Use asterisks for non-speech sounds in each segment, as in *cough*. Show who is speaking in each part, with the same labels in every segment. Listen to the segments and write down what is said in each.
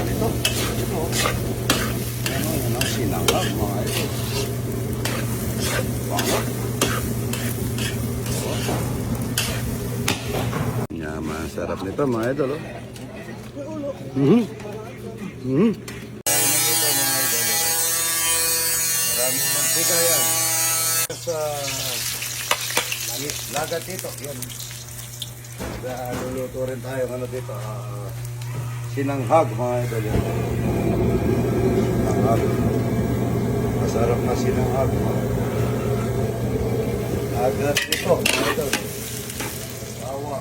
Speaker 1: sarap ito. Ito. Ano, yan ang sinangag, mga ito. Bango. Yaman, sarap nito, mga idol. Oh. Mhm. Mhm. Maraming mantika yan. Sa lagat dito, yan. Luluto rin tayo ano dito, ah, sinanghag mga idol yan. Sinanghag. Masarap na sinanghag mga idol. Lagat dito mga idol. Bawa,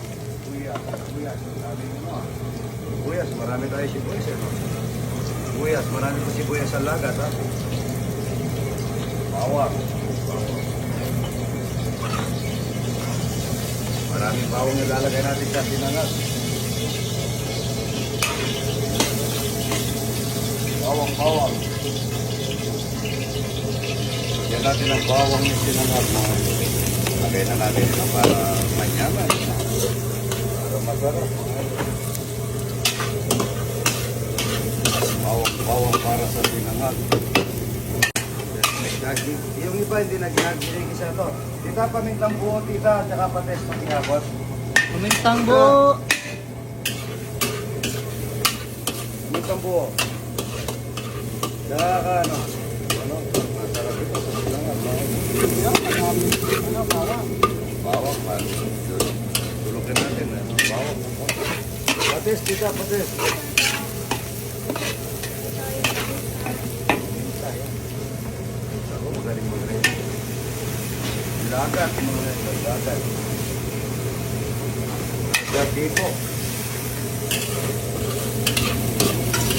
Speaker 1: buyas, buyas, ah. Buyas, marami tayo sibuyas eh. no? Buyas, marami pa sibuyas sa lagat ha. Bawang. Maraming bawang yung lalagay natin sa sinangat. Bawang, bawang. Yan natin ang bawang yung sinangat. idol. Lagay na natin ito para manyaman. Para masarap. Bawang, bawang para sa sinangat. Naging, yung iba hindi naging isa to. Tita, pamintang buo, tita, tsaka pates patingabot.
Speaker 2: Kumintang buo.
Speaker 1: Pamintang buo. Tsaka ano, ano, masarap ito sa silangan.
Speaker 2: Ano, bawang.
Speaker 1: Bawang, man. Tulukin natin, eh. bawang. Pates, tita, pates. Ako, magaling magaling. Lagat, mga lagat. Lagat dito. Nang pag mga ito. Yaman na yaman. Kaya na natin yung dito.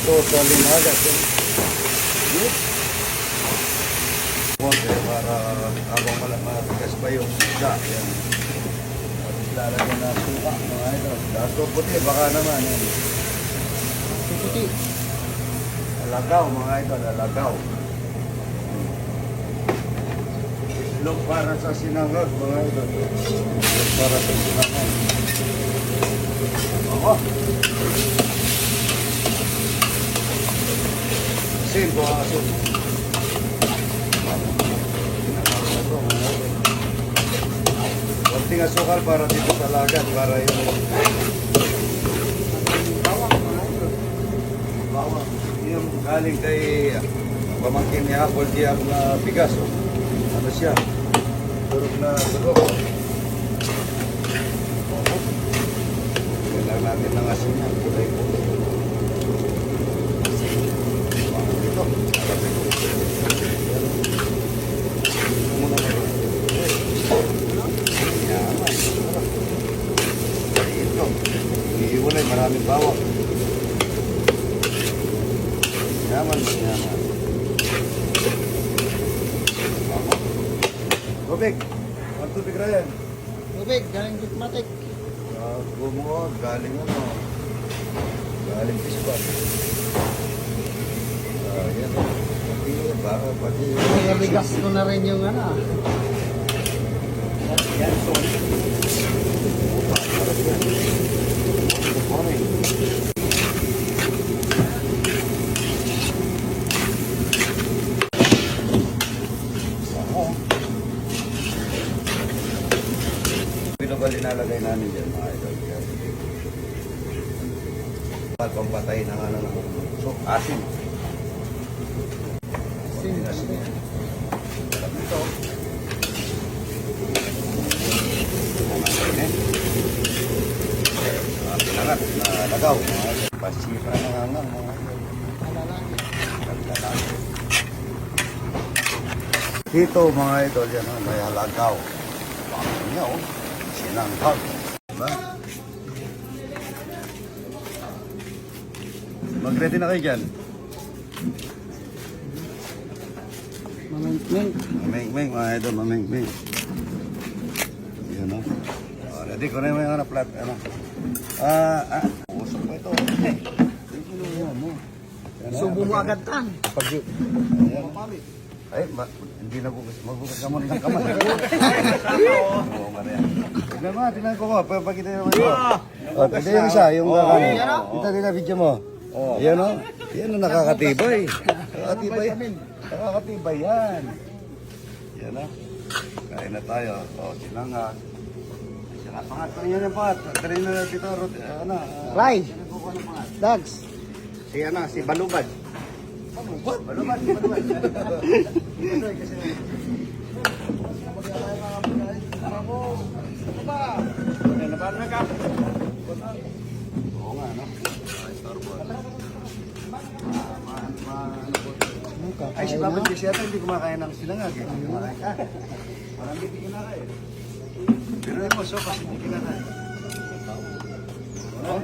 Speaker 1: Ito sa limagat. Yung Yes. Konti para habang wala matigas pa yung isda. Yan. Tapos lalagyan na suka mga ito. Dato puti baka naman.
Speaker 2: Puti.
Speaker 1: Alagaw mga ito. Alagaw. Islog para sa sinangag mga ito. Islog para sa sinangag. Ako. Asin po asin. Konting asukal para dito sa lagat para yung
Speaker 2: Bawang, mga idol.
Speaker 1: bawang. Yung galing kay pamangkin ni Apple Diab na bigas. Oh. Ano siya? Durog na durog. Kailangan natin ng asin niya. Kulay po. Ito. Ito. Iiwalay maraming bawang. Tubig. Ang tubig Ryan.
Speaker 2: Tubig, galing dipmatic.
Speaker 1: Uh, bumuod, galing ano. Galing pispan. Ah, yan. Pati, baka, pati.
Speaker 2: Kaya bigas ko na rin yung ano. ah.
Speaker 1: Yan, so. Morning. Ako. Pinabal inalagay namin dyan mga idol. Yan. Pampatay ng ano ng so, asin.
Speaker 2: Asin.
Speaker 1: Asin yan. Sarap ito. Mainit. Ah, Pinangat na lagaw. Pasipa na hangang mga idol. Dito mga idol, yan ang may halagaw. Bakit niya oh, sinanghag. Diba? Mag-ready na kayo dyan.
Speaker 2: Mamingming.
Speaker 1: Maming-ming, mga idol, maming-ming. Yan o. Oh, ready ko na yung mga plat, ano. Ah, ah, usok mo ito. Mo yan, no?
Speaker 2: Subo mo agad tan.
Speaker 1: Pag Ayan. Ay, ma, hindi na bukas. Magbukas ka muna ng kamay. *laughs* Oo, Maria. Tignan mo, tignan ko mo. Pagpakita naman ito. O, tignan yung isa, yung kakanin. Ito, tignan video mo. Yan o. Yan ang nakakatibay. *laughs* Nakakatibay. Nakakatibay yan. Yan o. Kain na tayo. O, sinanga. Sinanga. Pangat, kanina yung pangat. Kanina na dito, rot- ano. ah,
Speaker 2: Ray,
Speaker 1: ko?
Speaker 2: Dags.
Speaker 3: Si ano, si Balubad.
Speaker 1: Balubad, balubad, balubad. Kasi, kasi, Oo nga, no? Ay, starboard. Ah, ma- ma- ano po? Ay, si Papa Jesse yata hindi kumakain ng sinangag eh. Kumakain ka. Parang hindi kinakain. Pero mo, sopas hindi kinakain. Ano?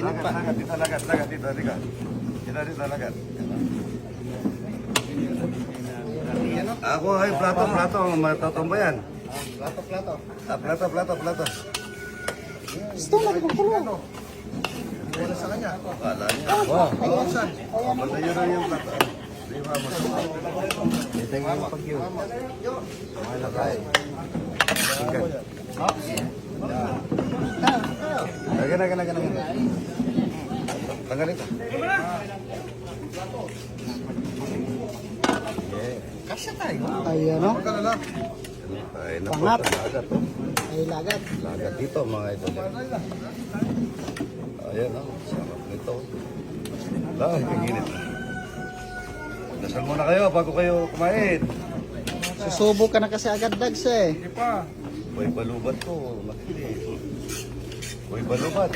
Speaker 1: Lagat, lagat, dito, lagat, lagat, dito, dito, lagat. Ako ay plato, plato, matatomba yan.
Speaker 3: Plato, plato.
Speaker 1: Ah, plato, plato, plato.
Speaker 2: Mo ko pulo.
Speaker 3: Wala sa kanya.
Speaker 1: Wala niya. Wow. Basta yun na yung plato. Ito yung. Sikat. Lagyan, lagyan, lagyan, lagyan. Tanggal ito. Yeah.
Speaker 3: Kasya tayo.
Speaker 2: Ay ano?
Speaker 1: Ay,
Speaker 2: Pangat.
Speaker 1: lagat. oh.
Speaker 2: Ay lagat.
Speaker 1: Lagat dito, mga ito. Ayan, oh. Sarap nito. Ay, kaginit. Dasal muna kayo bago kayo kumain.
Speaker 2: Susubo ka na kasi agad Dags eh.
Speaker 1: Boy balubat ko, matindi. Boy balubat.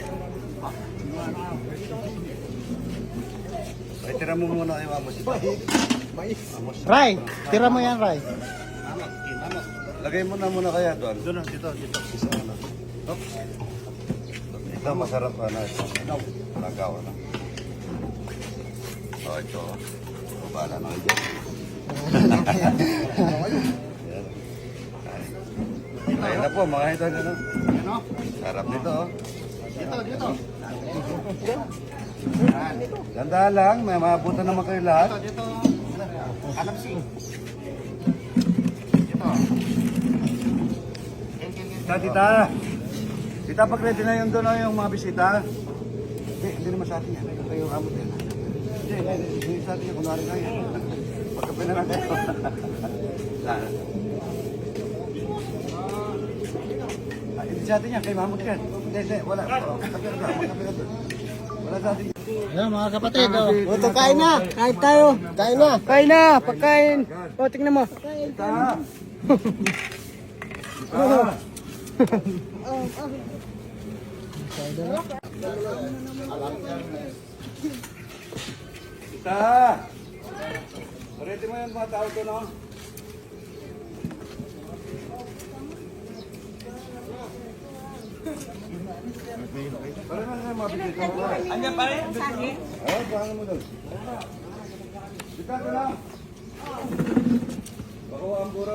Speaker 1: Ay, tira mo muna kayo, Amos. Amos.
Speaker 2: Ray, tira mo yan Ray.
Speaker 1: Lagay mo na muna kaya doon. Doon, dito, dito. Isa na. Oops. Ito, masarap ka na. Ito, lagaw na. O, ito. Babala na kayo. Ayun na po, mga ito. Ano? Sarap nito. oh.
Speaker 3: Dito, dito.
Speaker 1: Ganda lang, may maabutan naman kayo lahat.
Speaker 3: Dito. Alam sing. Dito.
Speaker 1: Tita, tita. Tita, pag ready na yung doon yung mga bisita. Hindi, hindi naman sa atin yan. Ito kayo amot yan. Hindi, hindi, hindi sa atin yan. Kunwari yan. Pagkape na lang kayo. Ah, Hindi sa atin yan, kay Mahmud yan. Hindi, hindi, wala. Ka doon. Wala sa atin.
Speaker 2: Ayan mga kapatid. Oh. Ito kain na. Kain tayo. Kain na.
Speaker 4: Kain na, pagkain. O, tingnan mo.
Speaker 1: Tita! Tita! Ready mo yung mga tao doon, no? Para na nga mabigay ka mo. Andiyan pa rin? Oo, paano mo doon? Tita, ka lang. Bako ang bura.